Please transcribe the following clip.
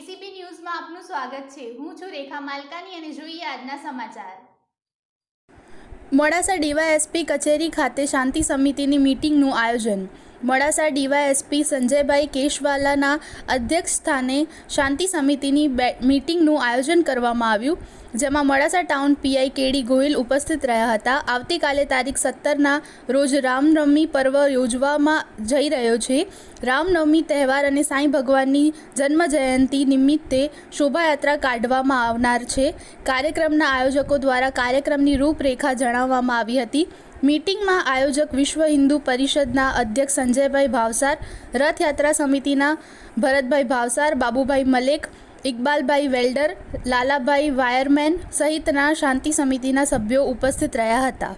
એબીસીપી ન્યૂઝમાં આપનું સ્વાગત છે. હું છું રેખા માલકાની અને જોઈએ આજના સમાચાર. મોડાસા ડીવાયએસપી કચેરી ખાતે શાંતિ સમિતિની મીટિંગનું આયોજન. મોડાસા ડીવાયએસપી સંજયભાઈ કેશવાલાના અધ્યક્ષ સ્થાને શાંતિ સમિતિની મીટિંગનું આયોજન કરવામાં આવ્યું, જેમાં Modasa town PI K D Gohil ઉપસ્થિત રહ્યા હતા. આવતીકાલે તારીખ સત્તરના રોજ રામનવમી પર્વ યોજવામાં જઈ રહ્યો છે. રામનવમી તહેવાર અને સાંઈ ભગવાનની જન્મ જયંતિ નિમિત્તે શોભાયાત્રા કાઢવામાં આવનાર છે. કાર્યક્રમના આયોજકો દ્વારા કાર્યક્રમની રૂપરેખા જણાવવામાં આવી હતી. મીટિંગમાં આયોજક વિશ્વ હિન્દુ પરિષદના અધ્યક્ષ સંજયભાઈ ભાવસાર, રથયાત્રા સમિતિના ભરતભાઈ ભાવસાર, બાબુભાઈ મલેક, ઇકબાલભાઈ વેલ્ડર, લાલાભાઈ વાયરમેન સહિતના શાંતિ સમિતિના સભ્યો ઉપસ્થિત રહ્યા હતા.